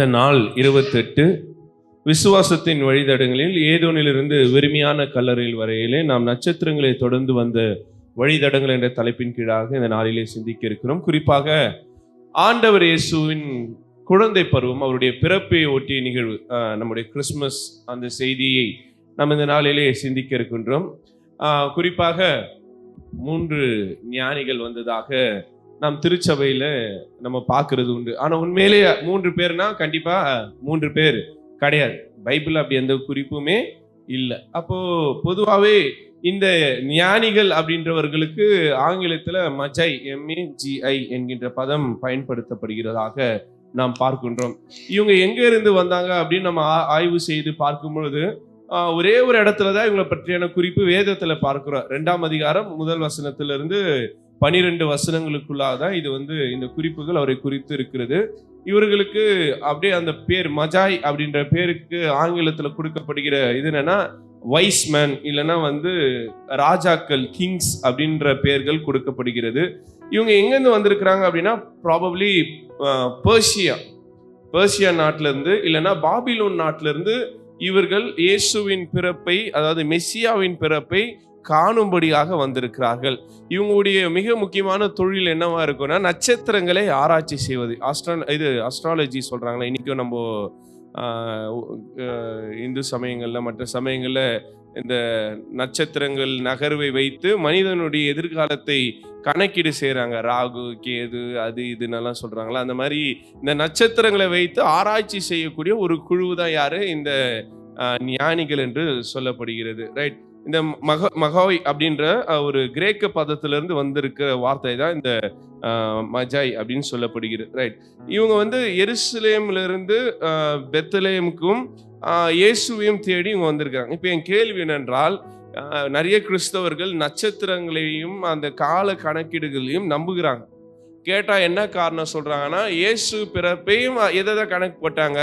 இந்த நாள் இருபத்தெட்டு விசுவாசத்தின் வழித்தடங்களில் ஏதோனிலிருந்து வெறுமையான கல்லறையில் வரையிலே நாம் நட்சத்திரங்களை தொடர்ந்து வந்த வழித்தடங்கள் என்ற தலைப்பின் கீழாக இந்த நாளிலே சிந்திக்க இருக்கிறோம். குறிப்பாக ஆண்டவர் இயேசுவின் குழந்தை பருவம் அவருடைய பிறப்பை ஒட்டிய நிகழ்வு நம்முடைய கிறிஸ்மஸ் அந்த செய்தியை நாம் இந்த நாளிலே சிந்திக்க இருக்கின்றோம். குறிப்பாக மூன்று ஞானிகள் வந்ததாக நாம் திருச்சபையில நம்ம பார்க்கறது உண்டு. ஆனா உண்மையிலே மூன்று பேர்னா கண்டிப்பா மூன்று பேர் கிடையாது. பைபிள் அப்படி எந்த குறிப்புமே இல்லை. அப்போ பொதுவாகவே இந்த ஞானிகள் அப்படின்றவர்களுக்கு ஆங்கிலத்தில் மஜை எம்ஏஜிஐ என்கின்ற பதம் பயன்படுத்தப்படுகிறதாக நாம் பார்க்கின்றோம். இவங்க எங்க இருந்து வந்தாங்க அப்படின்னு நம்ம ஆ- ஆய்வு செய்து பார்க்கும் பொழுது ஒரே ஒரு இடத்துல தான் இவங்களை பற்றியான குறிப்பு வேதத்துல பார்க்கிறோம். ரெண்டாம் அதிகாரம் முதல் வசனத்திலிருந்து பனிரெண்டு வசனங்களுக்குள்ளாக தான் இது வந்து இந்த குறிப்புகள் அவரை குறித்து இருக்கிறது. இவர்களுக்கு அப்படியே அந்த பேர் மஜாய் அப்படின்ற பேருக்கு ஆங்கிலத்தில் கொடுக்கப்படுகிற இது என்னன்னா வைஸ்மேன் இல்லைன்னா வந்து ராஜாக்கள் கிங்ஸ் அப்படின்ற பெயர்கள் கொடுக்கப்படுகிறது. இவங்க எங்கேருந்து வந்திருக்கிறாங்க அப்படின்னா ப்ராபப்ளி பர்ஷியா பர்ஷியா நாட்டிலேருந்து இல்லைன்னா பாபிலோன் நாட்டிலேருந்து இவர்கள் இயேசுவின் பிறப்பை அதாவது மெஸ்ஸியாவின் பிறப்பை காணும்படியாக வந்திருக்கிறார்கள். இவங்களுடைய மிக முக்கியமான தொழில் என்னவா இருக்கும்னா நட்சத்திரங்களை ஆராய்ச்சி செய்வது. ஆஸ்ட்ரா இது அஸ்ட்ராலஜி சொல்கிறாங்களே இன்னைக்கும் நம்ம இந்து சமயங்களில் மற்ற சமயங்களில் இந்த நட்சத்திரங்கள் நகர்வை வைத்து மனிதனுடைய எதிர்காலத்தை கணக்கீடு செய்கிறாங்க ராகு கேது அது இதுன்னெல்லாம் சொல்கிறாங்களா அந்த மாதிரி இந்த நட்சத்திரங்களை வைத்து ஆராய்ச்சி செய்யக்கூடிய ஒரு குழு தான் யார்? இந்த ஞானிகள் என்று சொல்லப்படுகிறது. ரைட் இந்த மக மகாய் அப்படின்ற ஒரு கிரேக்க பதத்திலிருந்து வந்திருக்கிற வார்த்தை தான் இந்த மஜாய் அப்படின்னு சொல்லப்படுகிறது. ரைட் இவங்க வந்து எருசலேம்லேருந்து பெத்தலேமுக்கும் இயேசுவையும் தேடி இவங்க வந்திருக்காங்க இப்போ என் கேள்வி என்னென்றால் நிறைய கிறிஸ்தவர்கள் நட்சத்திரங்களையும் அந்த கால கணக்கீடுகளையும் நம்புகிறாங்க. கேட்டால் என்ன காரணம் சொல்கிறாங்கன்னா இயேசு பிறப்பையும் எதை தான் கணக்கு போட்டாங்க?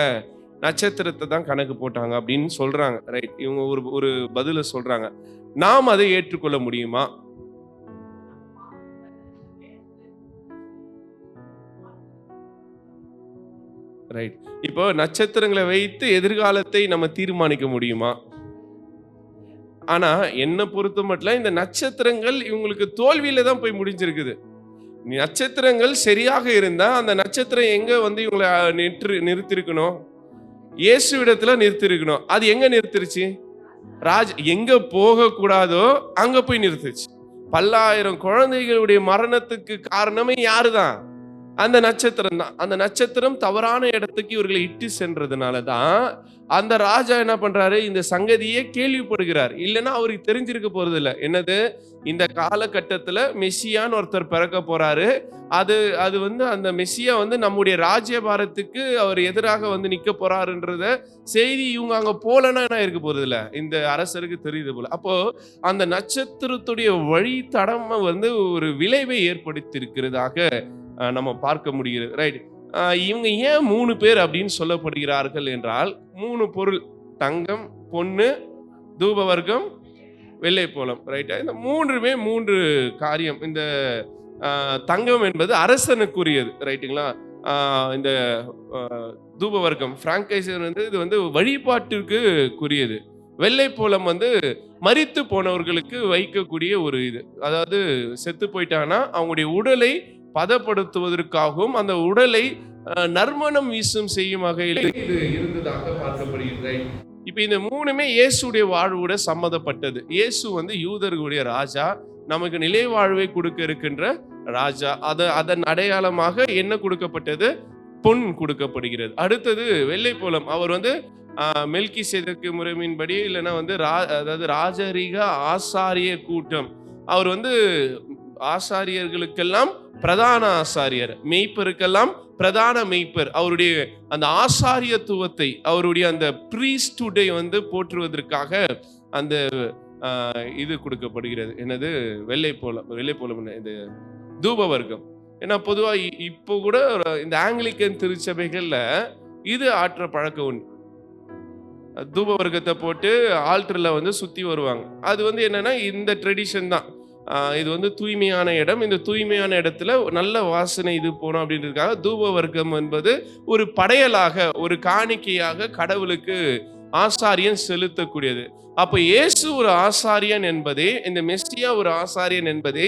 நட்சத்திரத்தை தான் கணக்கு போட்டாங்க அப்படின்னு சொல்றாங்க. ரைட் இவங்க ஒரு ஒரு பதில சொல்றாங்க. நாம் அதை ஏற்றுக்கொள்ள முடியுமா? ரைட் இப்போ நட்சத்திரங்களை வைத்து எதிர்காலத்தை நம்ம தீர்மானிக்க முடியுமா? ஆனா என்ன பொறுத்த மட்டும் இந்த நட்சத்திரங்கள் இவங்களுக்கு தோல்வியில தான் போய் முடிஞ்சிருக்குது. நட்சத்திரங்கள் சரியாக இருந்தா அந்த நட்சத்திரம் எங்க வந்து இவங்களை நிற்று நிறுத்திருக்கணும்? இயேசுவிடத்தில் நிறுத்திருக்கணும். அது எங்கே நிறுத்திருச்சு? ராஜ் எங்கே போகக்கூடாதோ அங்கே போய் நிறுத்துச்சு. பல்லாயிரம் குழந்தைகளுடைய மரணத்துக்கு காரணமே யாரு தான் அந்த நட்சத்திரம் தான். அந்த நட்சத்திரம் தவறான இடத்துக்கு இவர்களை இட்டு சென்றதுனால தான் அந்த ராஜா என்ன பண்றாரு? இந்த சங்கதியே கேள்விப்படுகிறார். இல்லைன்னா அவருக்கு தெரிஞ்சிருக்க போறது இல்லை என்னது? இந்த காலகட்டத்துல மெஸ்ஸியான்னு ஒருத்தர் பிறக்க போறாரு. அது அது வந்து அந்த மெஸ்ஸியா வந்து நம்முடைய ராஜ்யபாரத்துக்கு அவர் எதிராக வந்து நிக்க போறாருன்றத செய்தி இவங்க அங்க போலன்னா என்ன இருக்க போறது இல்லை இந்த அரசருக்கு தெரியுது போல. அப்போ அந்த நட்சத்திரத்துடைய வழி தடம் வந்து ஒரு விளைவை ஏற்படுத்தி இருக்கிறதாக நம்ம பார்க்க முடிகிறது. ரைட் இவங்க ஏன் மூணு பேர் அப்படின்னு சொல்லப்படுகிறார்கள் என்றால் மூணு பொருள். தங்கம் பொண்ணு தூபவர்க்கம் போலம் ரைட்டா இந்த மூன்றுமே மூன்று காரியம். இந்த தங்கம் என்பது அரசனுக்குரியது. ரைட்டுங்களா இந்த தூபவர்க்கம் பிராங்கைசர் வந்து இது வந்து வழிபாட்டிற்கு குரியது வெள்ளை போலம் வந்து மறித்து போனவர்களுக்கு வைக்கக்கூடிய ஒரு இது. அதாவது செத்து போயிட்டாங்கன்னா அவங்களுடைய உடலை பதப்படுத்துவதற்காகவும் அந்த உடலை நறுமணம் வீசும் செய்யும் வகையில் இது இருந்ததாக பார்க்கப்படுகிறது இப்போ இந்த மூணுமே இயேசுடைய வாழ்வோட சம்மதப்பட்டது இயேசு வந்து யூதர்களுடைய ராஜா நமக்கு நிலை வாழ்வை கொடுக்க இருக்கின்ற ராஜா. அதை அதன் அடையாளமாக என்ன கொடுக்கப்பட்டது? பொன் கொடுக்கப்படுகிறது. அடுத்தது வெள்ளைப்போலம் அவர் வந்து மெல்கி சேதக்கு முறைமையின்படி இல்லைன்னா வந்து ரா அதாவது ராஜரீக ஆசாரிய கூட்டம். அவர் வந்து ஆசாரியர்களுக்கெல்லாம் பிரதான ஆசாரியர் மெய்ப்பருக்கெல்லாம் பிரதான மெய்ப்பர். அவருடைய அந்த ஆசாரியத்துவத்தை அவருடைய அந்த ப்ரீஸ்டுடை வந்து போற்றுவதற்காக அந்த இது கொடுக்கப்படுகிறது. என்னது? வெள்ளை போலம் வெள்ளை போலம் இது தூப வர்க்கம் ஏன்னா பொதுவாக இப்போ கூட இந்த ஆங்கிலிக்கன் திருச்சபைகளில் இது ஆற்ற பழக்கம் உண்டு. தூப வர்க்கத்தை போட்டு ஆல்டரில் வந்து சுற்றி வருவாங்க. அது வந்து என்னென்னா இந்த ட்ரெடிஷன் தான். இது வந்து தூய்மையான இடம். இந்த தூய்மையான இடத்துல நல்ல வாசனை இது போகணும் அப்படின்றதுக்காக தூப வர்க்கம் என்பது ஒரு படையலாக ஒரு காணிக்கையாக கடவுளுக்கு ஆசாரியன் செலுத்தக்கூடியது. அப்போ இயேசு ஒரு ஆசாரியன் என்பதே இந்த மெஸ்டியா ஒரு ஆசாரியன் என்பதை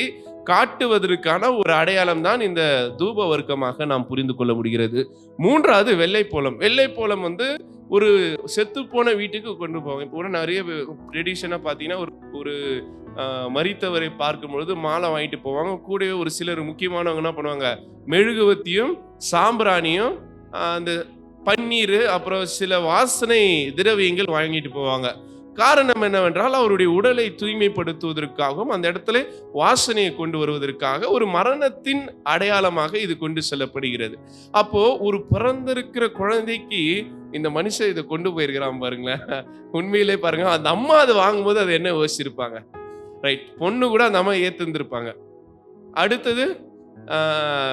காட்டுவதற்கான ஒரு அடையாளம் தான் இந்த தூப வர்க்கமாக நாம் புரிந்து கொள்ள முடிகிறது. மூன்றாவது வெள்ளைப்போளம். வெள்ளைப்போளம் வந்து ஒரு செத்து போன வீட்டுக்கு கொண்டு போவாங்க இப்போ கூட நிறைய ட்ரெடிஷனாக பார்த்தீங்கன்னா ஒரு ஒரு மறித்தவரை மரித்தவரை பார்க்கும் பொழுது மாலை வாங்கிட்டு போவாங்க. கூடவே ஒரு சிலர் முக்கியமானவங்க என்ன பண்ணுவாங்க? மெழுகுவத்தியும் சாம்பிராணியும் அந்த பன்னீர் அப்புறம் சில வாசனை திரவியங்கள் வாங்கிட்டு போவாங்க. காரணம் என்னவென்றால் அவருடைய உடலை தூய்மைப்படுத்துவதற்காகவும் அந்த இடத்துல வாசனையை கொண்டு வருவதற்காக ஒரு மரணத்தின் அடையாளமாக இது கொண்டு செல்லப்படுகிறது. அப்போ ஒரு பிறந்திருக்கிற குழந்தைக்கு இந்த மனுஷன் இதை கொண்டு போயிருக்கிறான் பாருங்களேன். உண்மையிலே பாருங்க அந்த அம்மா அதை வாங்கும்போது அதை என்ன யோசிச்சிருப்பாங்க? ரைட் பொண்ணு கூட அந்த அம்மா ஏத்துந்திருப்பாங்க அடுத்தது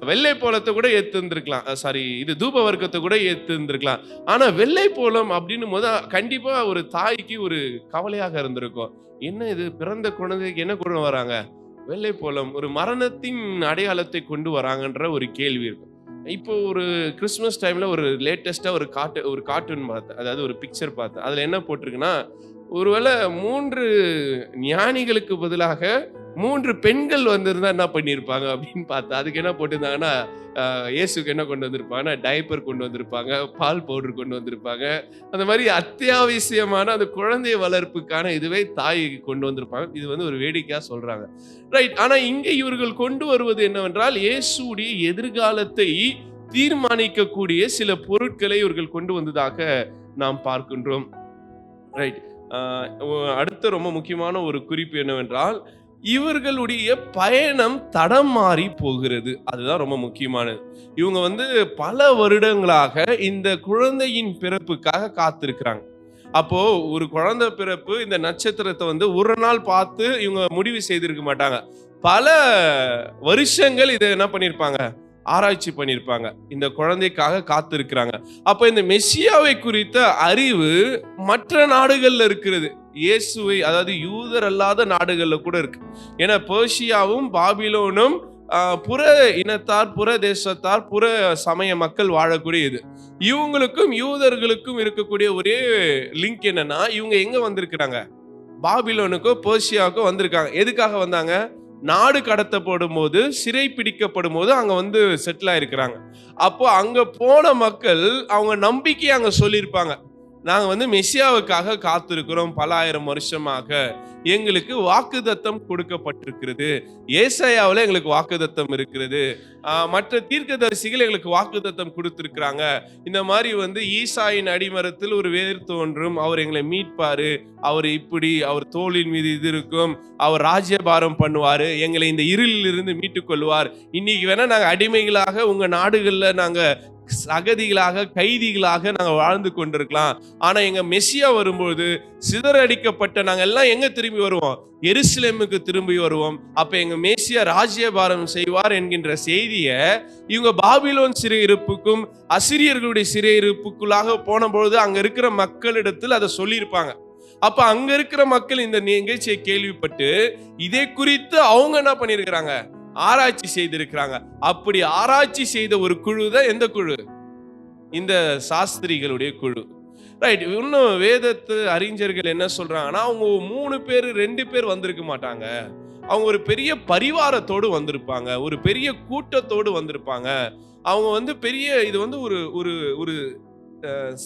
வெள்ளை போலத்தை கூட ஏத்துந்திருக்கலாம் சாரி இது தூப வர்க்கத்தை கூட ஏத்துந்திருக்கலாம் ஆனா வெள்ளை போலம் அப்படின்னு முத கண்டிப்பா ஒரு தாய்க்கு ஒரு கவலையாக இருந்திருக்கும். என்ன இது? பிறந்த குழந்தைக்கு என்ன கொண்டு வராங்க? வெள்ளை போலம் ஒரு மரணத்தின் அடையாளத்தை கொண்டு வராங்கன்ற ஒரு கேள்வி இருக்கும். இப்போ ஒரு கிறிஸ்மஸ் டைம்ல ஒரு லேட்டஸ்டா ஒரு காட்டு ஒரு கார்ட்டூன் பார்த்தேன் அதாவது ஒரு பிக்சர் பார்த்தேன் அதுல என்ன போட்டிருக்குன்னா ஒருவேளை மூன்று ஞானிகளுக்கு பதிலாக மூன்று பெண்கள் வந்திருந்தா என்ன பண்ணியிருப்பாங்க அப்படின்னு பார்த்தா அதுக்கு என்ன போட்டிருந்தாங்கன்னா இயேசுக்கு என்ன கொண்டு வந்திருப்பாங்கன்னா டைப்பர் கொண்டு வந்திருப்பாங்க பால் பவுடர் கொண்டு வந்திருப்பாங்க. அந்த மாதிரி அத்தியாவசியமான அந்த குழந்தை வளர்ப்புக்கான இதுவே தாய் கொண்டு வந்திருப்பாங்க. இது வந்து ஒரு வேடிக்கையாக சொல்கிறாங்க ரைட் ஆனால் இங்கே இவர்கள் கொண்டு வருவது என்னவென்றால் இயேசுடைய எதிர்காலத்தை தீர்மானிக்கக்கூடிய சில பொருட்களை இவர்கள் கொண்டு வந்ததாக நாம் பார்க்கின்றோம். ரைட் அடுத்த ரொம்ப முக்கியமான ஒரு குறிப்பு என்னவென்றால் இவர்களுடைய பயணம் தடம் மாறி போகிறது. அதுதான் ரொம்ப முக்கியமானது. இவங்க வந்து பல வருடங்களாக இந்த குழந்தையின் பிறப்புக்காக காத்திருக்கிறாங்க. அப்போ ஒரு குழந்தை பிறப்பு இந்த நட்சத்திரத்தை வந்து ஒரு நாள் பார்த்து இவங்க முடிவு செய்திருக்க மாட்டாங்க. பல வருஷங்கள் இதை என்ன பண்ணியிருப்பாங்க? ஆராய்ச்சி பண்ணியிருப்பாங்க. இந்த குழந்தைக்காக காத்திருக்கிறாங்க. அப்போ இந்த மெஸ்ஸியாவை குறித்த அறிவு மற்ற நாடுகளில் இருக்கிறது. இயேசுவை அதாவது யூதர் அல்லாத நாடுகளில் கூட இருக்கு. ஏன்னா பேர்ஷியாவும் பாபிலோனும் புற இனத்தார் புற தேசத்தார் புற சமய மக்கள் வாழக்கூடிய இது இவங்களுக்கும் யூதர்களுக்கும் இருக்கக்கூடிய ஒரே லிங்க் என்னன்னா இவங்க எங்க வந்திருக்கிறாங்க? பாபிலோனுக்கோ பேர்ஷியாவுக்கோ வந்திருக்காங்க. எதுக்காக வந்தாங்க? நாடு கடத்தப்படும் போது சிறை பிடிக்கப்படும் போது அங்க வந்து செட்டில் ஆயிருக்கிறாங்க. அப்போ அங்க போன மக்கள் அவங்க நம்பிக்கை அங்க சொல்லியிருப்பாங்க. நாங்கள் வந்து மெஸ்ஸியாவுக்காக காத்திருக்கிறோம் பல ஆயிரம் வருஷமாக. எங்களுக்கு வாக்குதத்தம் கொடுக்கப்பட்டிருக்கிறது. ஏசையாவில் எங்களுக்கு வாக்குதத்தம் இருக்கிறது. மற்ற தீர்க்கதரிசிகள் எங்களுக்கு வாக்குதத்தம் கொடுத்துருக்குறாங்க. இந்த மாதிரி வந்து ஈசாயின் அடிமரத்தில் ஒரு வேர் தோன்றும். அவர் எங்களை மீட்பார். அவர் இப்படி அவர் தோளின் மீது இது இருக்கும். அவர் ராஜ்யபாரம் பண்ணுவார். எங்களை இந்த இருளிலிருந்து மீட்டுக்கொள்வார் இன்னைக்கு வேணால் நாங்கள் அடிமைகளாக உங்கள் நாடுகளில் நாங்கள் சகதிகளாக கைதிகளாக நாங்கள் வாழ்ந்து கொண்டிருக்கலாம். ஆனால் எங்கள் மெஸ்ஸியா வரும்போது சிதறடிக்கப்பட்ட நாங்கள் எல்லாம் எங்கே திரும்பி வருவோம்? எருசலேமுக்கு திரும்பி வருவோம். அப்போ எங்கள் மேசியா ராஜ்யபாரம் செய்வார் என்கின்ற செய்தியை இவங்க பாபிலோன் சிறையிருப்புக்கும் அசிரியர்களுடைய சிறையிருப்புக்குள்ளாக போன பொழுது இருக்கிற மக்களிடத்தில் அதை சொல்லியிருப்பாங்க. அப்ப அங்க இருக்கிற மக்கள் இந்த நிகழ்ச்சியை கேள்விப்பட்டு இதை குறித்து அவங்க என்ன பண்ணியிருக்கிறாங்க? ஆராய்ச்சி செய்திருக்கிறாங்க. அப்படி ஆராய்ச்சி செய்த ஒரு குழு தான் எந்த குழு? இந்த சாஸ்திரிகளுடைய குழு. ரைட் இன்னும் வேதத்து அறிஞர்கள் என்ன சொல்றாங்கன்னா அவங்க மூணு பேர் ரெண்டு பேர் வந்திருக்க மாட்டாங்க. அவங்க ஒரு பெரிய பரிவாரத்தோடு வந்திருப்பாங்க. ஒரு பெரிய கூட்டத்தோடு வந்திருப்பாங்க. அவங்க வந்து பெரிய இது வந்து ஒரு ஒரு ஒரு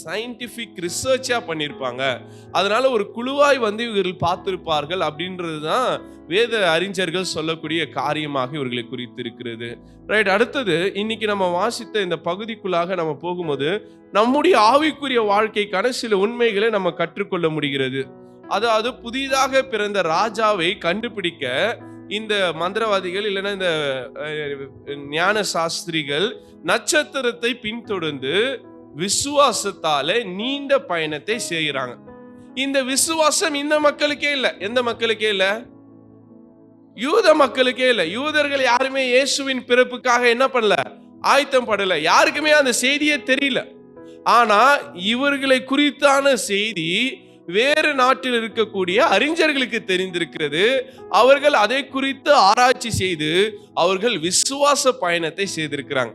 சயின்டிஃபிக் ரிசர்ச்சாக பண்ணியிருப்பாங்க அதனால ஒரு குழுவாய் வந்து இவர்கள் பார்த்துருப்பார்கள் அப்படின்றது தான் வேத அறிஞர்கள் சொல்லக்கூடிய காரியமாக இவர்களை குறித்து இருக்கிறது ரைட் அடுத்தது இன்னைக்கு நம்ம வாசித்த இந்த பகுதிக்குள்ளாக நம்ம போகும்போது நம்முடைய ஆவிக்குரிய வாழ்க்கைக்கான சில உண்மைகளை நம்ம கற்றுக்கொள்ள முடிகிறது. அதாவது புதிதாக பிறந்த ராஜாவை கண்டுபிடிக்க இந்த மந்திரவாதிகள் இல்லைன்னா இந்த ஞான சாஸ்திரிகள் நட்சத்திரத்தை பின்தொடர்ந்து விசுவாசத்தாலே நீண்ட பயணத்தை செய்கிறாங்க. இந்த விசுவாசம் இந்த மக்களுக்கே இல்லை. எந்த மக்களுக்கே இல்லை? யூத மக்களுக்கே இல்லை. யூதர்கள் யாருமே இயேசுவின் பிறப்புக்காக என்ன பண்ணல? ஆயத்தம் படல. யாருக்குமே அந்த செய்தியே தெரியல. ஆனா இவர்களை குறித்தான செய்தி வேறு நாட்டில் இருக்கக்கூடிய அறிஞர்களுக்கு தெரிந்திருக்கிறது. அவர்கள் அதை குறித்து ஆராய்ச்சி செய்து அவர்கள் விசுவாச பயணத்தை செய்திருக்கிறாங்க.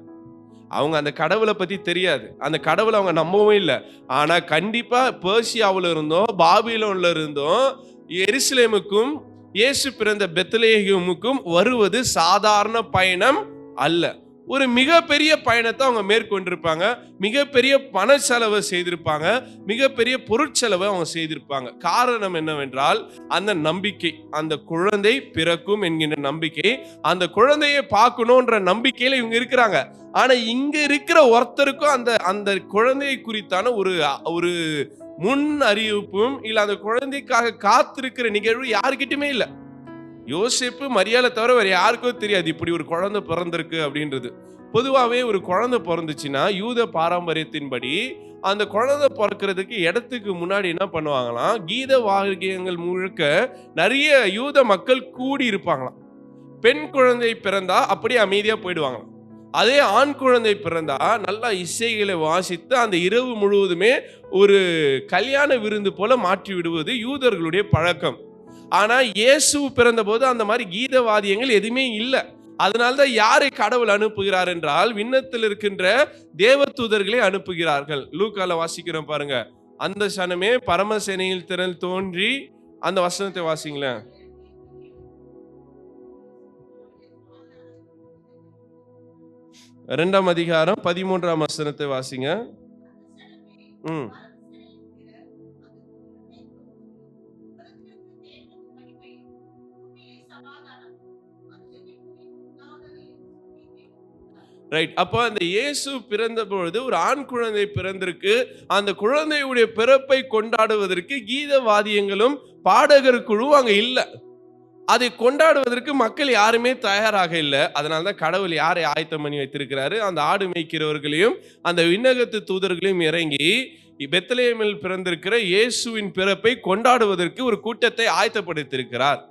அவங்க அந்த கடவுளை பத்தி தெரியாது. அந்த கடவுளை அவங்க நம்பவும் இல்லை. ஆனா கண்டிப்பா பேர்சியாவில் இருந்தும் பாபிலோன்ல இருந்தும் எருசலேமுக்கும் இயேசு பிறந்த பெத்தலேகமுக்கும் வருவது சாதாரண பயணம் அல்ல. ஒரு மிகப்பெரிய பயணத்தை அவங்க மேற்கொண்டிருப்பாங்க. மிகப்பெரிய பண செலவை செய்திருப்பாங்க. மிகப்பெரிய பொருட்செலவை அவங்க செய்திருப்பாங்க. காரணம் என்னவென்றால் அந்த நம்பிக்கை அந்த குழந்தை பிறக்கும் என்கின்ற நம்பிக்கை அந்த குழந்தையை பார்க்கணுன்ற நம்பிக்கையில இவங்க இருக்கிறாங்க. ஆனா இங்க இருக்கிற ஒருத்தருக்கும் அந்த அந்த குழந்தையை குறித்தான ஒரு ஒரு முன் அறிவிப்பும் இல்லை அந்த குழந்தைக்காக காத்திருக்கிற நிகழ்வு யாருக்கிட்டுமே இல்லை. யோசிப்பு மரியாதை தவிர வேறு யாருக்கும் தெரியாது. இப்படி ஒரு குழந்தை பிறந்திருக்கு அப்படின்றது. பொதுவாகவே ஒரு குழந்தை பிறந்துச்சுன்னா யூத பாரம்பரியத்தின்படி அந்த குழந்தை பிறக்கிறதுக்கு இடத்துக்கு முன்னாடி என்ன பண்ணுவாங்களாம்? கீத வாக்கியங்கள் முழுக்க நிறைய யூத மக்கள் கூடி இருப்பாங்களாம். பெண் குழந்தை பிறந்தா அப்படியே அமைதியாக போயிடுவாங்களாம். அதே ஆண் குழந்தை பிறந்தா நல்லா இசைகளை வாசித்து அந்த இரவு முழுவதுமே ஒரு கல்யாண விருந்து போல மாற்றி விடுவது யூதர்களுடைய பழக்கம். ஆனால் இயேசு பிறந்தபோது அந்த மாதிரி கீதவாதியங்கள் எதுவுமே இல்லை. அதனால்தான் யாரை கடவுள் அனுப்புகிறார் என்றால் விண்ணத்தில் இருக்கின்ற தேவதூதர்களை அனுப்புகிறார்கள். லூக்கால வாசிக்கிறோம் பாருங்க. அந்த சனமே பரமசேனையில் திறன் தோன்றி அந்த வசனத்தை வாசிங்களேன். ரெண்டாம் அதிகாரம் பதிமூன்றாம் வசனத்தை வாசிங்க. ம். ரைட் அப்போ அந்த இயேசு பிறந்த பொழுது ஒரு ஆண் குழந்தை பிறந்திருக்கு. அந்த குழந்தையுடைய பிறப்பை கொண்டாடுவதற்கு கீத வாத்தியங்களும் பாடகர் குழு அங்கே இல்லை. அதை கொண்டாடுவதற்கு மக்கள் யாருமே தயாராக இல்லை. அதனால தான் கடவுள் யாரை ஆயத்தம் பண்ணி வைத்திருக்கிறாரு? அந்த ஆடு மேய்க்கிறவர்களையும் அந்த விண்ணகத்து தூதர்களையும் இறங்கி பெத்தலேமில் பிறந்திருக்கிற இயேசுவின் பிறப்பை கொண்டாடுவதற்கு ஒரு கூட்டத்தை ஆயத்தப்படுத்தியிருக்கிறார்.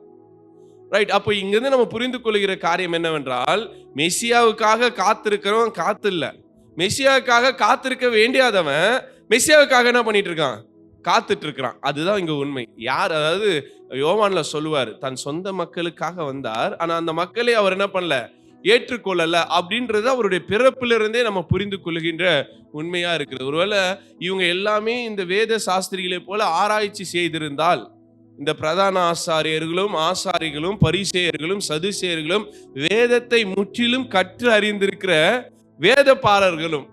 ரைட் அப்போ இங்கிருந்து நம்ம புரிந்து கொள்கிற காரியம் என்னவென்றால் மெஸ்ஸியாவுக்காக காத்திருக்கிறவன் காத்து இல்லை மெஸ்ஸியாவுக்காக காத்திருக்க வேண்டியாதவன் மெஸ்ஸியாவுக்காக என்ன பண்ணிட்டு இருக்கான்? காத்துட்டு இருக்கிறான். அதுதான் இங்க உண்மை. யார் அதாவது யோவான்ல சொல்லுவார் தன் சொந்த மக்களுக்காக வந்தார் ஆனா அந்த மக்களை அவர் என்ன பண்ணல? ஏற்றுக்கொள்ளல. அப்படின்றது அவருடைய பிறப்பிலிருந்தே நம்ம புரிந்து கொள்கின்ற உண்மையா இருக்குது ஒருவேளை இவங்க எல்லாமே இந்த வேத சாஸ்திரிகளை போல ஆராய்ச்சி செய்திருந்தால் இந்த பிரதான ஆசாரியர்களும் ஆசாரிகளும் பரிசேயர்களும் சதுசேயர்களும் வேதத்தை முற்றிலும் கற்று அறிந்திருக்கிற வேதப்பாரர்களும்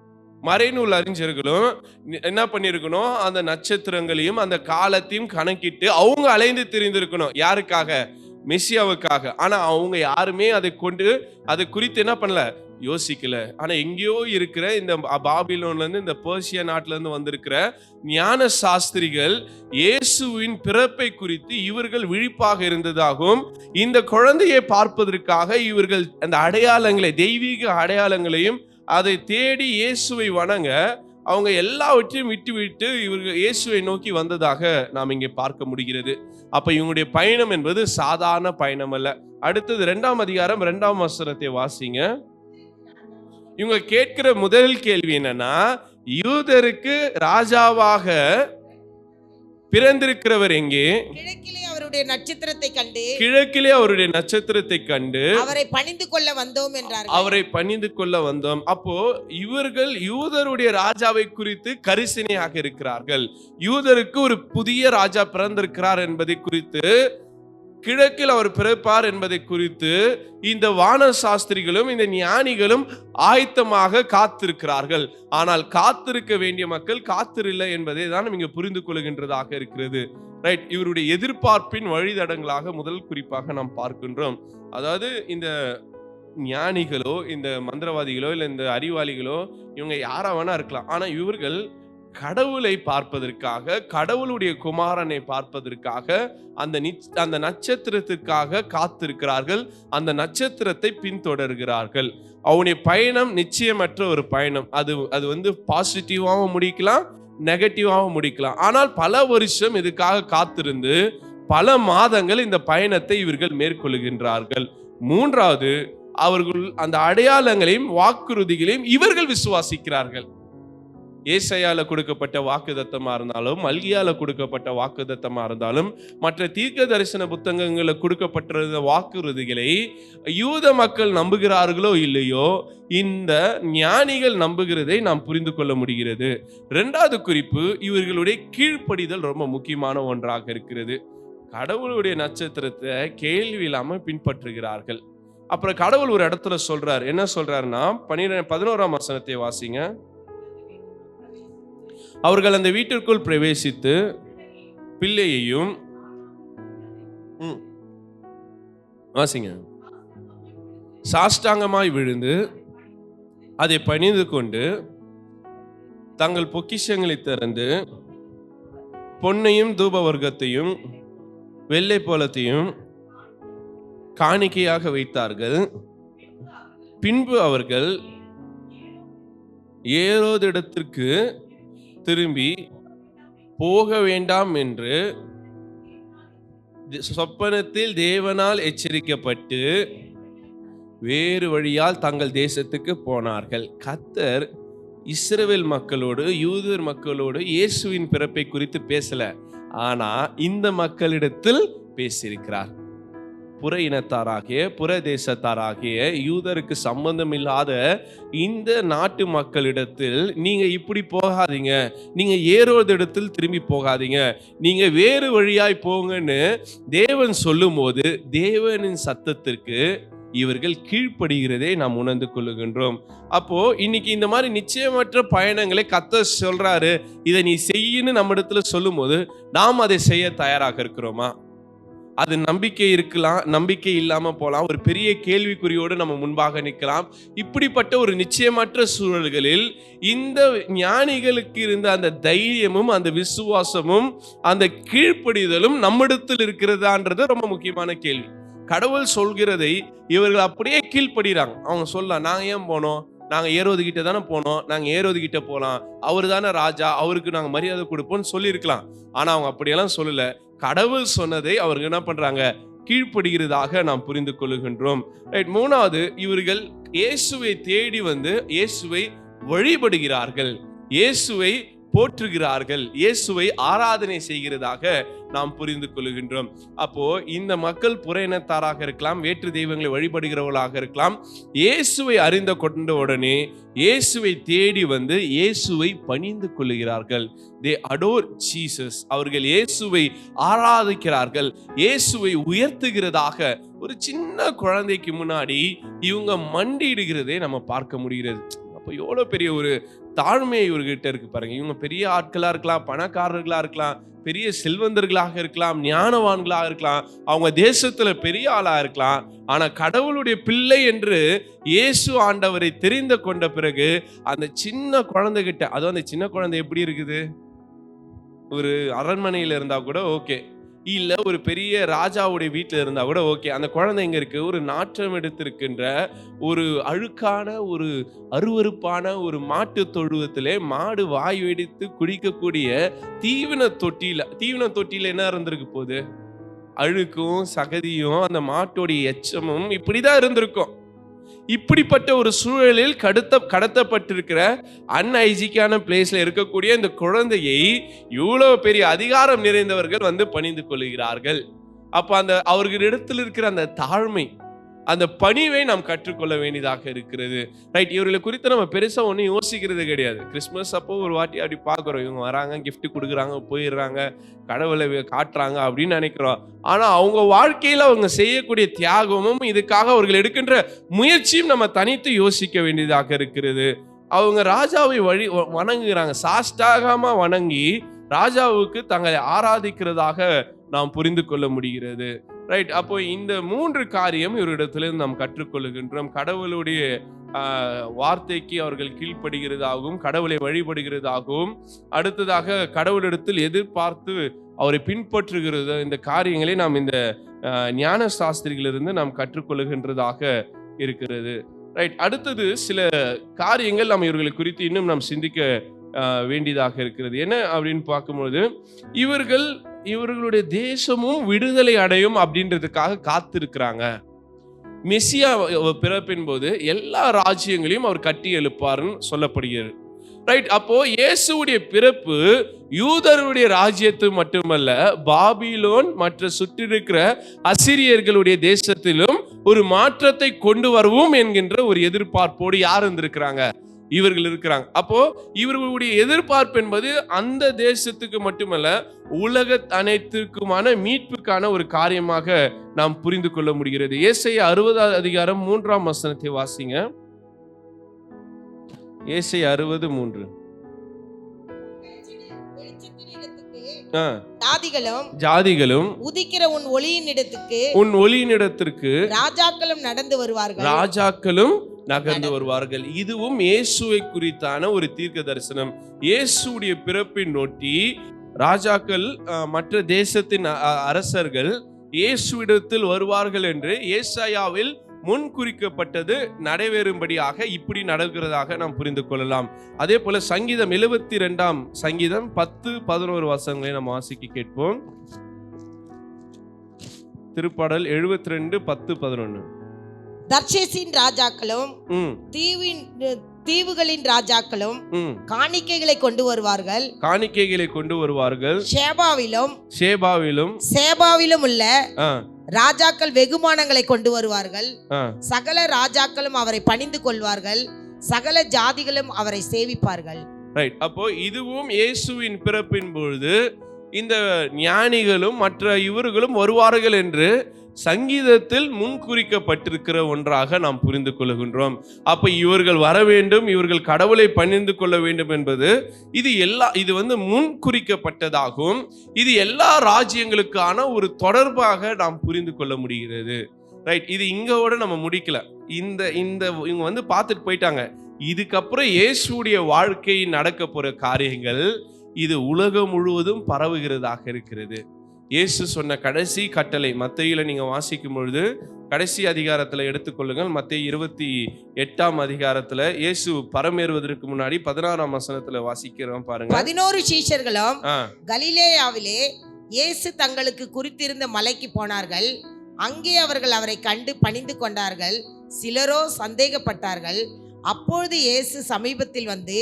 மறைநூல் அறிஞர்களும் என்ன பண்ணியிருக்கணும்? அந்த நட்சத்திரங்களையும் அந்த காலத்தையும் கணக்கிட்டு அவங்க அலைந்து தெரிந்திருக்கணும். யாருக்காக? மெஸ்ஸியாவுக்காக ஆனா அவங்க யாருமே அதை கொண்டு அதை குறித்து என்ன பண்ணல? யோசிக்கல. ஆனா எங்கேயோ இருக்கிற இந்த பாபிலோன்ல இருந்து இந்த பேர்சிய நாட்டுல இருந்து வந்திருக்கிற ஞான சாஸ்திரிகள் இயேசுவின் பிறப்பை குறித்து இவர்கள் விழிப்பாக இருந்ததாகவும் இந்த குழந்தையை பார்ப்பதற்காக இவர்கள் அந்த அடையாளங்களை தெய்வீக அடையாளங்களையும் அதை தேடி இயேசுவை வணங்க அவங்க எல்லாவற்றையும் விட்டுவிட்டு இவர்கள் இயேசுவை நோக்கி வந்ததாக நாம் இங்கே பார்க்க முடிகிறது. அப்போ இவங்களுடைய பயணம் என்பது சாதாரண பயணம் அல்ல. அடுத்தது ரெண்டாம் அதிகாரம் ரெண்டாம் வசனத்தை வாசிங்க. இவங்க கேட்கிற முதல் கேள்வி என்னன்னா யூதருக்கு ராஜாவாக பிறந்திருக்கிறவர் எங்கே? கிழக்கிலே அவருடைய நட்சத்திரத்தை கண்டு கிழக்கிலே அவருடைய நட்சத்திரத்தை கண்டு அவரை பணிந்து கொள்ள வந்தோம் என்றார்கள். அவரை பணிந்து கொள்ள வந்தோம். அப்போ இவர்கள் யூதருடைய ராஜாவை குறித்து கரிசனையாக இருக்கிறார்கள். யூதருக்கு ஒரு புதிய ராஜா பிறந்திருக்கிறார் என்பதை குறித்து கிழக்கில் அவர் பிறப்பார் என்பதை குறித்து இந்த வான சாஸ்திரிகளும் இந்த ஞானிகளும் ஆயத்தமாக காத்திருக்கிறார்கள். ஆனால் காத்திருக்க வேண்டிய மக்கள் காத்திரில்லை என்பதை தான் இங்கே புரிந்து கொள்கின்றதாக இருக்கிறது. ரைட் இவருடைய எதிர்பார்ப்பின் வழிதடங்களாக முதல் குறிப்பாக நாம் பார்க்கின்றோம். அதாவது இந்த ஞானிகளோ இந்த மந்திரவாதிகளோ இல்லை இந்த அறிவாளிகளோ இவங்க யாரா வேணா இருக்கலாம். ஆனால் இவர்கள் கடவுளை பார்ப்பதற்காக கடவுளுடைய குமாரனை பார்ப்பதற்காக அந்த அந்த நட்சத்திரத்திற்காக காத்திருக்கிறார்கள். அந்த நட்சத்திரத்தை பின்தொடர்கிறார்கள். அவனுடைய பயணம் நிச்சயமற்ற ஒரு பயணம். அது அது வந்து பாசிட்டிவாகவும் முடிக்கலாம் நெகட்டிவாகவும் முடிக்கலாம். ஆனால் பல வருஷம் இதுக்காக காத்திருந்து பல மாதங்கள் இந்த பயணத்தை இவர்கள் மேற்கொள்கின்றார்கள். மூன்றாவது அவர்கள் அந்த அடையாளங்களையும் வாக்குறுதிகளையும் இவர்கள் விசுவாசிக்கிறார்கள். ஏசையால கொடுக்கப்பட்ட வாக்குதத்தமா இருந்தாலும் மல்கியால கொடுக்கப்பட்ட வாக்குதத்தமா இருந்தாலும் மற்ற தீர்க்க தரிசன புத்தகங்களில் கொடுக்கப்பட்டிருந்த வாக்குறுதிகளை யூத மக்கள் நம்புகிறார்களோ இல்லையோ இந்த ஞானிகள் நம்புகிறதை நாம் புரிந்து கொள்ள முடிகிறது. ரெண்டாவது குறிப்பு இவர்களுடைய கீழ்ப்படிதல் ரொம்ப முக்கியமான ஒன்றாக இருக்கிறது. கடவுளுடைய நட்சத்திரத்தை கேள்வி இல்லாமல் பின்பற்றுகிறார்கள். அப்புறம் கடவுள் ஒரு இடத்துல சொல்றார். என்ன சொல்றாருன்னா பன்னிரெண்டு பதினோராம் வசனத்தை வாசிங்க. அவர்கள் அந்த வீட்டிற்குள் பிரவேசித்து பிள்ளையையும் வாசிங்க. சாஷ்டாங்கமாய் விழுந்து அதை பணிந்து கொண்டு தங்கள் பொக்கிஷங்களை திறந்து பொன்னையும் தூப வர்க்கத்தையும் வெள்ளை போலத்தையும் காணிக்கையாக வைத்தார்கள். பின்பு அவர்கள் ஏரோதிடத்திற்கு திரும்பி போக வேண்டாம் என்று சொப்பனத்தில் தேவனால் எச்சரிக்கப்பட்டு வேறு வழியால் தங்கள் தேசத்துக்கு போனார்கள். கத்தர் இஸ்ரேல் மக்களோடு யூதர் மக்களோடு இயேசுவின் பிறப்பை குறித்து பேசல. ஆனா இந்த மக்களிடத்தில் பேசியிருக்கிறார். புற இனத்தாராகிய புற தேசத்தாராகிய யூதருக்கு சம்பந்தம் இல்லாத இந்த நாட்டு மக்களிடத்தில் நீங்க இப்படி போகாதீங்க. நீங்க ஏறோது இடத்தில் திரும்பி போகாதீங்க. நீங்க வேறு வழியாய் போங்கன்னு தேவன் சொல்லும்போது தேவனின் சத்தத்திற்கு இவர்கள் கீழ்ப்படுகிறதே நாம் உணர்ந்து கொள்ளுகின்றோம். அப்போ இன்னைக்கு இந்த மாதிரி நிச்சயமற்ற பயணங்களை கத்த சொல்றாரு. இதை நீ செய்யுன்னு நம்ம இடத்துல சொல்லும்போது நாம் அதை செய்ய தயாராக இருக்கிறோமா? அது நம்பிக்கை இருக்கலாம் நம்பிக்கை இல்லாம போலாம். ஒரு பெரிய கேள்விக்குறியோடு நம்ம முன்பாக நிற்கலாம். இப்படிப்பட்ட ஒரு நிச்சயமற்ற சூழல்களில் இந்த ஞானிகளுக்கு இருந்த அந்த தைரியமும் அந்த விசுவாசமும் அந்த கீழ்ப்படிதலும் நம்மிடத்தில் இருக்கிறதான்றது ரொம்ப முக்கியமான கேள்வி. கடவுள் சொல்கிறதை இவர்கள் அப்படியே கீழ்ப்படுகிறாங்க அவங்க சொல்லலாம் நாங்கள் ஏன் போனோம்? நாங்கள் ஏரோது கிட்ட தானே போனோம். நாங்கள் ஏரோது கிட்ட போகலாம் அவர் தானே ராஜா. அவருக்கு நாங்கள் மரியாதை கொடுப்போம்னு சொல்லியிருக்கலாம். ஆனால் அவங்க அப்படியெல்லாம் சொல்லல. கடவுள் சொன்னதை அவர்கள் என்ன பண்ணுறாங்க கீழ்ப்படுகிறதாக நாம் புரிந்து கொள்ளுகின்றோம் ரைட் மூணாவது இவர்கள் இயேசுவை தேடி வந்து இயேசுவை வழிபடுகிறார்கள். இயேசுவை போற்றுகிறார்கள். இயேசுவை ஆராதனை செய்கிறதாக நாம் புரிந்து கொள்கின்றோம். அப்போ இந்த மக்கள் புறையினத்தாராக இருக்கலாம் வேற்று தெய்வங்களை வழிபடுகிறவர்களாக இருக்கலாம் இயேசுவை அறிந்த கொண்ட உடனே இயேசுவை தேடி வந்து இயேசுவை பணிந்து கொள்கிறார்கள் தே அடோர் ஜீசஸ் அவர்கள் இயேசுவை ஆராதிக்கிறார்கள். இயேசுவை உயர்த்துகிறதாக ஒரு சின்ன குழந்தைக்கு முன்னாடி இவங்க மண்டியிடுகிறதே நம்ம பார்க்க முடிகிறது. அப்போ எவ்வளோ பெரிய ஒரு தாழ்மை இவர்கிட்ட இருக்கு பாருங்க. இவங்க பெரிய ஆட்களாக இருக்கலாம் பணக்காரர்களாக இருக்கலாம் பெரிய செல்வந்தர்களாக இருக்கலாம் ஞானவான்களாக இருக்கலாம் அவங்க தேசத்தில் பெரிய ஆளாக இருக்கலாம். ஆனால் கடவுளுடைய பிள்ளை என்று இயேசு ஆண்டவரை தெரிந்து கொண்ட பிறகு அந்த சின்ன குழந்தைகிட்ட அதுவும் அந்த சின்ன குழந்தை எப்படி இருக்குது? ஒரு அரண்மனையில் இருந்தால் கூட ஓகே இல்லை ஒரு பெரிய ராஜாவுடைய வீட்டில் இருந்தால் கூட ஓகே. அந்த குழந்தை எங்கே இருக்குது ஒரு நாற்றம் எடுத்திருக்கின்ற ஒரு அழுக்கான ஒரு அருவருப்பான ஒரு மாட்டு தொழுவத்திலே மாடு வாய் வெடித்து குடிக்கக்கூடிய தீவன தொட்டியில் தீவன தொட்டியில் என்ன இருந்திருக்கு போகுது? அழுக்கும் சகதியும் அந்த மாட்டோடைய எச்சமும் இப்படிதான் இருந்திருக்கும். இப்படிப்பட்ட ஒரு சூழலில் கடத்த கடத்தப்பட்டிருக்கிற அன்ஐஜிக்கான பிளேஸில் இருக்கக்கூடிய இந்த குழந்தையை இவ்வளோ பெரிய அதிகாரம் நிறைந்தவர்கள் வந்து பணிந்து கொள்கிறார்கள். அப்போ அந்த அவர்களிடத்தில் இருக்கிற அந்த தாழ்மை அந்த பணிவை நாம் கற்றுக்கொள்ள வேண்டியதாக இருக்கிறது. ரைட் இவர்களை குறித்து நம்ம பெருசாக ஒன்றும் யோசிக்கிறது கிடையாது. கிறிஸ்மஸ் அப்போ ஒரு வாட்டி அப்படி பார்க்குறோம். இவங்க வராங்க கிஃப்ட் கொடுக்குறாங்க போயிடுறாங்க கடவுளை காட்டுறாங்க அப்படின்னு நினைக்கிறோம். ஆனால் அவங்க வாழ்க்கையில் அவங்க செய்யக்கூடிய தியாகமும் இதுக்காக அவர்கள் எடுக்கின்ற முயற்சியும் நம்ம தனித்து யோசிக்க வேண்டியதாக இருக்கிறது. அவங்க ராஜாவை வழி வணங்குகிறாங்க சாஷ்டாகமாக வணங்கி ராஜாவுக்கு தங்களை ஆராதிக்கிறதாக நாம் புரிந்து கொள்ள முடிகிறது. ரைட் அப்போ இந்த மூன்று காரியம் இவரிடத்திலிருந்து நாம் கற்றுக்கொள்கின்றோம். கடவுளுடைய வார்த்தைக்கு அவர்கள் கீழ்ப்படுகிறதாகவும் கடவுளை வழிபடுகிறதாகவும் அடுத்ததாக கடவுளிடத்தில் எதிர்பார்த்து அவரை பின்பற்றுகிறது இந்த காரியங்களை நாம் இந்த ஞான சாஸ்திரிகளிலிருந்து நாம் கற்றுக்கொள்கின்றதாக இருக்கிறது. ரைட் அடுத்தது சில காரியங்கள் நாம் இவர்களை குறித்து இன்னும் நாம் சிந்திக்க வேண்டியதாக இருக்கிறது. என்ன அப்படின்னு பார்க்கும்போது இவர்கள் இவர்களுடைய தேசமும் விடுதலை அடையும் அப்படின்றதுக்காக காத்திருக்கிறாங்க. மெஸ்ஸியா பிறப்பின் போது எல்லா ராஜ்யங்களையும் அவர் கட்டி எழுப்பாருன்னு சொல்லப்படுகிறது. ரைட் அப்போ இயேசுவுடைய பிறப்பு யூதருடைய ராஜ்யத்து மட்டுமல்ல பாபிலோன் மற்ற சுற்றிருக்கிற அசிரியர்களுடைய தேசத்திலும் ஒரு மாற்றத்தை கொண்டு வரவும் என்கின்ற ஒரு எதிர்பார்ப்போடு யார் இருந்திருக்கிறாங்க? இவர்கள் இருக்கிறாங்க. அப்போ இவர்களுடைய எதிர்பார்ப்பு என்பது அந்த தேசத்துக்கு மட்டுமல்ல உலக அனைத்திற்குமான மீட்புக்கான ஒரு காரியமாக நாம் புரிந்து கொள்ள முடிகிறது. ஏசைய அறுபதாவது அதிகாரம் மூன்றாம் வசனத்தை வாசிங்க. ஏசை அறுபது மூன்று. ஜாதிகளும் ஜாதிகளும் உதிக்கிற உன் ஒளியின் இடத்துக்கு உன் ஒளியினிடத்திற்கு ராஜாக்களும் நடந்து வருவார்கள். ராஜாக்களும் நகர்ந்து வருவார்கள். இதுவும் இயேசுவை குறித்தான ஒரு தீர்க்க தரிசனம் இயேசுடைய பிறப்பின் நோட்டி ராஜாக்கள் மற்ற தேசத்தின் அரசர்கள் இயேசுவிடத்தில் வருவார்கள் என்று ஏசாயாவில் முன் குறிக்கப்பட்டது நடைபெறும்படியாக இப்படி நடக்கிறதாக நாம் புரிந்து கொள்ளலாம். அதே போல சங்கீதம் எழுபத்தி ரெண்டாம் சங்கீதம் பத்து பதினோரு வசனங்களை நாம் வாசிக்க கேட்போம். திருப்பாடல் எழுபத்தி ரெண்டு பத்து பதினொன்னு. தர்ஷேசின் ராஜாக்களும் தீவின் தீவுகளின் ராஜாக்களும் காணிக்கைகளை கொண்டு வருவார்கள். காணிக்கைகளை கொண்டு வருவார்கள். ஷேபாவிலும் ஷேபாவிலும் சேபாவிலும் உள்ள ராஜாக்கள் வெகுமானங்களை கொண்டு வருவார்கள். சகல ராஜாக்களும் அவரை பணிந்து கொள்வார்கள். சகல ஜாதிகளும் அவரை சேவிப்பார்கள். ரைட் அப்போ இதுவும் இயேசுவின் பிறப்பின் பொழுது இந்த ஞானிகளும் மற்ற இவர்களும் வருவார்கள் என்று சங்கீதத்தில் முன்குறிக்கப்பட்டிருக்கிற ஒன்றாக நாம் புரிந்து கொள்கின்றோம். அப்ப இவர்கள் வர வேண்டும் இவர்கள் கடவுளை பணிந்து கொள்ள வேண்டும் என்பது இது எல்லா இது வந்து முன்குறிக்கப்பட்டதாகும். இது எல்லா ராஜ்யங்களுக்கான ஒரு தொடர்பாக நாம் புரிந்து கொள்ள முடிகிறது. ரைட் இது இங்கோட நம்ம முடிக்கல. இந்த இந்த இவங்க வந்து பார்த்துட்டு போயிட்டாங்க. இதுக்கப்புறம் இயேசுடைய வாழ்க்கை நடக்க போற காரியங்கள் இது உலகம் முழுவதும் பரவுகிறதாக இருக்கிறது. இயேசு சொன்ன கடைசி கட்டளை மத்தையில நீங்க வாசிக்கும் பொழுது கடைசி அதிகாரத்துல எடுத்துக்கொள்ளுங்கள் மத்திய இருபத்தி எட்டாம் அதிகாரத்துல இயேசு பரமேறுவதற்கு முன்னாடி பதினாறாம் வசனத்துல வாசிக்கிறோம் பாருங்க. பதினோரு சீஷர்களும் கலிலேயாவிலே இயேசு தங்களுக்கு குறித்திருந்த மலைக்கு போனார்கள். அங்கே அவர்கள் அவரை கண்டு பணிந்து கொண்டார்கள். சிலரோ சந்தேகப்பட்டார்கள். அப்பொழுது இயேசு சமீபத்தில் வந்து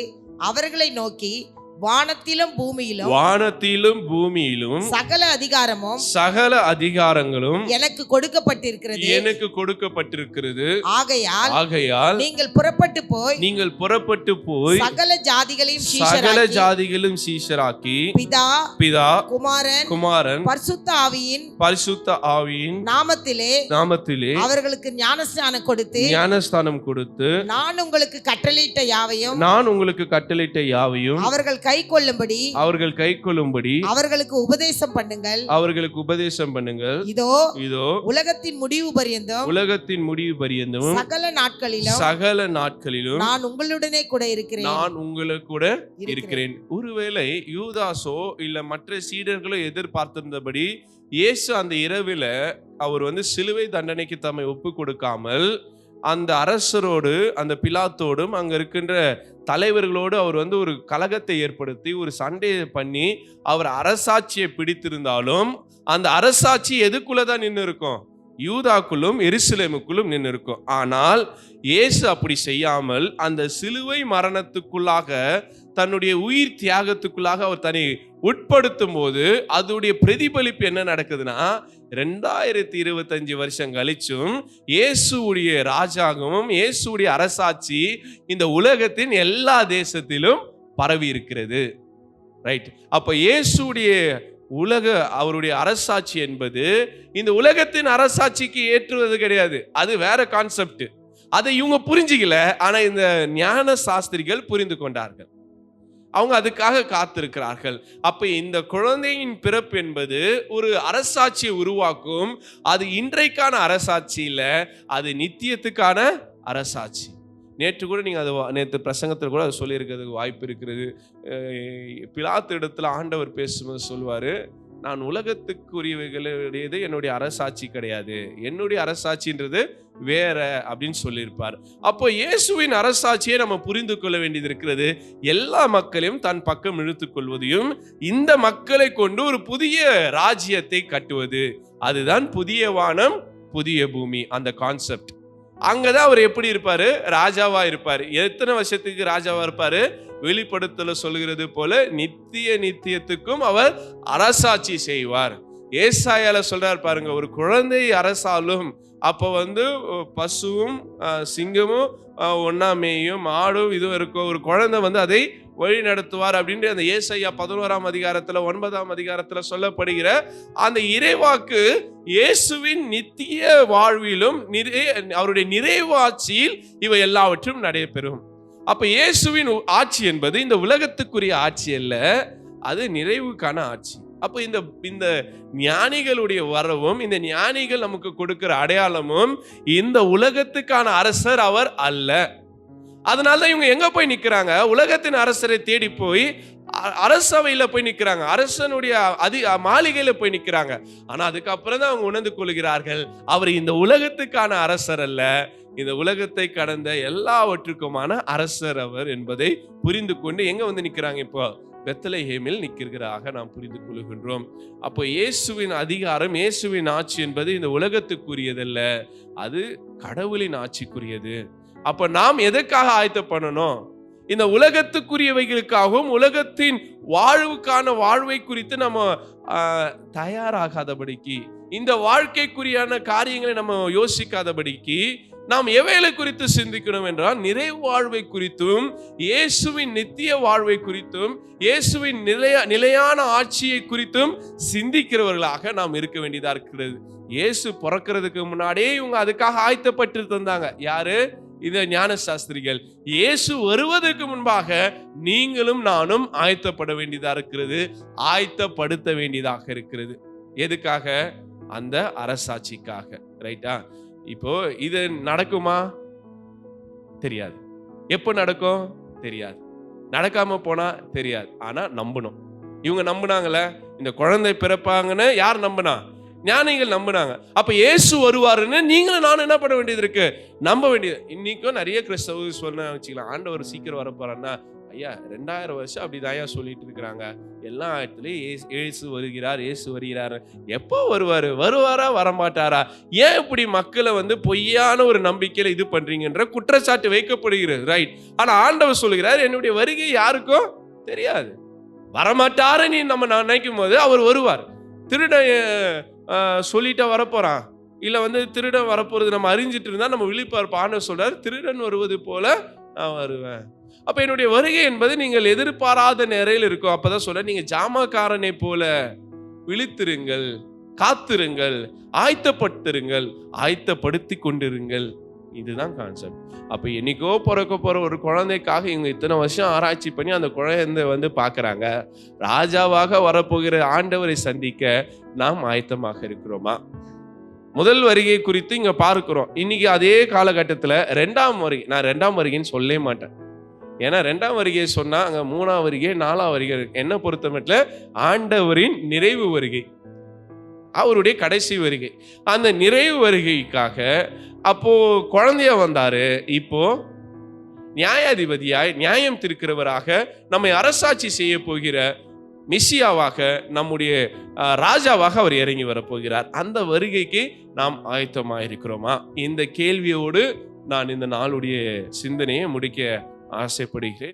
அவர்களை நோக்கி வானத்திலும் பூமியிலும் வானத்திலும் பூமியிலும் சகல அதிகாரமும் சகல அதிகாரங்களும் எனக்கு கொடுக்கப்பட்டிருக்கிறது. எனக்கு கொடுக்கப்பட்டிருக்கிறது. ஆகையால் ஆகையால் நீங்கள் புறப்பட்டு போய் நீங்கள் புறப்பட்டு போய் சகல ஜாதிகளையும் சகல ஜாதிகளும் சீஷராக்கி பிதா பிதா குமாரன் குமாரன் பரிசுத்த ஆவியின் பரிசுத்த ஆவியின் நாமத்திலே நாமத்திலே அவர்களுக்கு ஞானஸ்நானம் கொடுத்து ஞானஸ்தானம் கொடுத்து நான் உங்களுக்கு கட்டளையிட்ட யாவையும் நான் உங்களுக்கு கட்டளையிட்ட யாவையும் அவர்கள் கை கொள்ளும்படி அவர்கள் கை கொள்ளும்படி அவர்களுக்கு உபதேசம் பண்ணுங்கள். அவர்களுக்கு உபதேசம் பண்ணுங்கள். இதோ இதோ உலகத்தின் முடிவு பரியந்தம். உலகத்தின் முடிவு பரியந்தமும் சகல நாட்களிலும் சகல நாட்களிலும் நான் உங்களுடனே கூட இருக்கிறேன். நான் உங்களுக்கு கூட இருக்கிறேன். ஒருவேளை யூதாசோ இல்ல மற்ற சீடர்களோ எதிர்பார்த்திருந்தபடி இயேசு அந்த இரவில அவர் வந்து சிலுவை தண்டனைக்கு தம்மை ஒப்பு கொடுக்காமல் அந்த அரசரோடு அந்த பிலாத்தோடும் அங்கே இருக்கின்ற தலைவர்களோடு அவர் வந்து ஒரு கலகத்தை ஏற்படுத்தி ஒரு சண்டையை பண்ணி அவர் அரசாட்சியை பிடித்திருந்தாலும் அந்த அரசாட்சி எதுக்குள்ளே தான் நின்று இருக்கும் யூதாக்குள்ளும் எருசலேமுக்குள்ளும் நின்று இருக்கும் ஆனால் இயேசு அப்படி செய்யாமல் அந்த சிலுவை மரணத்துக்குள்ளாக தன்னுடைய உயிர் தியாகத்துக்குள்ளாக அவர் தன்னை உட்படுத்தும் போது அதோடைய பிரதிபலிப்பு என்ன நடக்குதுன்னா ரெண்டாயிரத்தி இருபத்தஞ்சு வருஷம் கழிச்சும் இயேசுடைய ராஜாங்கமும் இயேசுடைய அரசாட்சி இந்த உலகத்தின் எல்லா தேசத்திலும் பரவி இருக்கிறது. ரைட் அப்ப இயேசுடைய உலக அவருடைய அரசாட்சி என்பது இந்த உலகத்தின் அரசாட்சிக்கு ஏற்றுவது கிடையாது. அது வேற கான்செப்ட் அதை இவங்க புரிஞ்சிக்கல. ஆனா இந்த ஞான சாஸ்திரிகள் புரிந்து கொண்டார்கள். அவங்க அதுக்காக காத்திருக்கிறார்கள். அப்ப இந்த குழந்தையின் பிறப்பு என்பது ஒரு அரசாட்சியை உருவாக்கும். அது இன்றைக்கான அரசாட்சி இல்லை அது நித்தியத்துக்கான அரசாட்சி. நேற்று கூட நீங்கள் அது வா- நேற்று பிரசங்கத்தில் கூட அது சொல்லியிருக்கிறதுக்கு வாய்ப்பு இருக்கிறது பிலாத்து இடத்துல ஆண்டவர் பேசும்போது சொல்வார் நான் உலகத்துக்குரியவைகளுடையது என்னுடைய அரசாட்சி கிடையாது. என்னுடைய அரசாட்சின்றது வேற அப்படின்னு சொல்லியிருப்பார். அப்போ இயேசுவின் அரசாட்சியை நம்ம புரிந்து கொள்ள வேண்டியது இருக்கிறது. எல்லா மக்களையும் தன் பக்கம் இழுத்துக்கொள்வதையும் இந்த மக்களை கொண்டு ஒரு புதிய ராஜ்யத்தை கட்டுவது. அதுதான் புதிய வானம் புதிய பூமி. அந்த கான்செப்ட். அங்கதான் அவர் எப்படி இருப்பாரு? ராஜாவா இருப்பாரு. எத்தனை வருஷத்துக்கு ராஜாவா இருப்பாரு? வெளிப்படுத்தல சொல்கிறது போல நித்திய நித்தியத்துக்கும் அவர் அரசாட்சி செய்வார். ஏசாயால சொல்றாரு பாருங்க ஒரு குழந்தை அரசாலும் அப்போ வந்து பசுவும் சிங்கமும் அஹ், மேயும் ஆடும் இதுவும் இருக்கும். ஒரு குழந்தை வந்து அதை வழி நடத்துவார் அப்படின்ற அந்த ஏசையா பதினோராம் அதிகாரத்தில் ஒன்பதாம் அதிகாரத்தில் சொல்லப்படுகிற அந்த இறைவாக்கு இயேசுவின் நித்திய வாழ்விலும் நிறை அவருடைய நிறைவாட்சியில் இவை எல்லாவற்றும் நடைபெறும். அப்போ இயேசுவின் ஆட்சி என்பது இந்த உலகத்துக்குரிய ஆட்சி அல்ல அது நிறைவுக்கான ஆட்சி. அப்போ இந்த இந்த ஞானிகளுடைய வரவும் இந்த ஞானிகள் நமக்கு கொடுக்கிற அடையாளமும் இந்த உலகத்துக்கான அரசர் அவர் அல்ல. அதனால தான் இவங்க எங்க போய் நிக்கிறாங்க? உலகத்தின் அரசரை தேடி போய் அரசவையில் போய் நிற்கிறாங்க அரசனுடைய அதி மாளிகையில் போய் நிற்கிறாங்க ஆனால் அதுக்கப்புறம் தான் அவங்க உணர்ந்து கொள்கிறார்கள் அவர் இந்த உலகத்துக்கான அரசர் அல்ல. இந்த உலகத்தை கடந்த எல்லாவற்றுக்குமான அரசர் அவர் என்பதை புரிந்து கொண்டு எங்கே வந்து நிற்கிறாங்க இப்போ? பெத்தலைஹேமில் நிற்கிறதாக நாம் புரிந்து கொள்கின்றோம். அப்போ இயேசுவின் அதிகாரம் இயேசுவின் ஆட்சி என்பது இந்த உலகத்துக்குரியதல்ல அது கடவுளின் ஆட்சிக்குரியது. அப்போ நாம் எதற்காக ஆயத்த பண்ணணும்? இந்த உலகத்துக்குரியவைகளுக்காகவும் உலகத்தின் வாழ்வுக்கான வாழ்வை குறித்து நம்ம தயாராகாதபடிக்கு இந்த வாழ்க்கைக்குரியான காரியங்களை நம்ம யோசிக்காதபடிக்கு நாம் எவைகளை குறித்து சிந்திக்கணும் என்றால் நிறைவு வாழ்வை குறித்தும் இயேசுவின் நித்திய வாழ்வை குறித்தும் இயேசுவின் நிலைய நிலையான ஆட்சியை குறித்தும் சிந்திக்கிறவர்களாக நாம் இருக்க வேண்டியதா இருக்கிறது. இயேசு பிறக்கிறதுக்கு முன்னாடியே இவங்க அதுக்காக ஆயத்தப்பட்டு தந்தாங்க யாரு? இந்த ஞான சாஸ்திரிகள் இயேசு வருவதற்கு முன்பாக நீங்களும் நானும் ஆயத்தப்பட வேண்டியதா இருக்கிறது. ஆயத்தப்படுத்த வேண்டியதாக இருக்கிறது. எதுக்காக? அந்த அரசாட்சிக்காக. ரைட்டா? இப்போ இது நடக்குமா? தெரியாது. எப்போ நடக்கும்? தெரியாது. நடக்காம போனா தெரியாது. ஆனா நம்பணும். இவங்க நம்பினாங்களே இந்த குழந்தை பிறப்பாங்கன்னு யார் நம்பினா? ஞானிகள் நம்பினாங்க. அப்ப இயேசு வருவாருன்னு நீங்களும் நானும் என்ன பண்ண வேண்டியது இருக்கு? நம்ப வேண்டியது. இன்னைக்கும் நிறைய கிறிஸ்தவ சொன்ன வச்சுக்கலாம். ஆண்டவர் சீக்கிரம் வர போறான்னா ஐயா ரெண்டாயிரம் வருஷம் அப்படிதான் ஐயா சொல்லிட்டு இருக்கிறாங்க. எல்லா இடத்துலயும் ஏசு வருகிறார் ஏசு வருகிறார். எப்போ வருவார்? வருவாரா வரமாட்டாரா? ஏன் இப்படி மக்களை வந்து பொய்யான ஒரு நம்பிக்கையில இது பண்றீங்கன்ற குற்றச்சாட்டு வைக்கப்படுகிறது ரைட் ஆனா ஆண்டவர் சொல்லுகிறார் என்னுடைய வருகை யாருக்கும் தெரியாது. வரமாட்டாரு நீ நம்ம நான் நினைக்கும் போது அவர் வருவார். திருடன் சொல்லிட்டா வரப்போறான். இல்லை வந்து திருடன் வரப்போகிறது நம்ம அறிஞ்சிட்டு இருந்தால் நம்ம விழிப்பார் ஆண்டவர் சொல்கிறார் திருடன் வருவது போல நான் வருவேன். அப்போ என்னுடைய வருகை என்பது நீங்கள் எதிர்பாராத நிறையில் இருக்கும். அப்பதான் சொல்ல நீங்க ஜாமக்காரனை போல விழித்திருங்கள் காத்திருங்கள் ஆயத்தப்பட்டிருங்கள் ஆயத்தப்படுத்தி கொண்டிருங்கள். இதுதான் கான்செப்ட் அப்போ என்னைக்கோ பிறக்க போகிற ஒரு குழந்தைக்காக இவங்க இத்தனை வருஷம் ஆராய்ச்சி பண்ணி அந்த குழந்தை வந்து பார்க்குறாங்க. ராஜாவாக வரப்போகிற ஆண்டவரை சந்திக்க நாம் ஆயத்தமாக இருக்கிறோமா? முதல் வருகை குறித்து இங்கே பார்க்கிறோம். இன்னைக்கு அதே காலகட்டத்தில் ரெண்டாம் வருகை நான் ரெண்டாம் வருகைன்னு சொல்லவே மாட்டேன். ஏன்னா ரெண்டாம் வருகையை சொன்னால் அங்கே மூணாம் வருகை நாலாம் வருகை என்ன பொறுத்தமட்டில் ஆண்டவரின் நிறைவு வருகை. அவருடைய கடைசி வருகை. அந்த நிறைவு வருகைக்காக அப்போ குழந்தைய வந்தார். இப்போ நியாயாதிபதியாய் நியாயம் திருக்கிறவராக நம்மை அரசாட்சி செய்ய போகிற மிஸ்ஸியாவாக நம்முடைய ராஜாவாக அவர் இறங்கி வரப்போகிறார் அந்த வருகைக்கு நாம் ஆயத்தமாக இருக்கிறோமா இந்த கேள்வியோடு நான் இந்த நாளுடைய சிந்தனையை முடிக்க hace por Israel.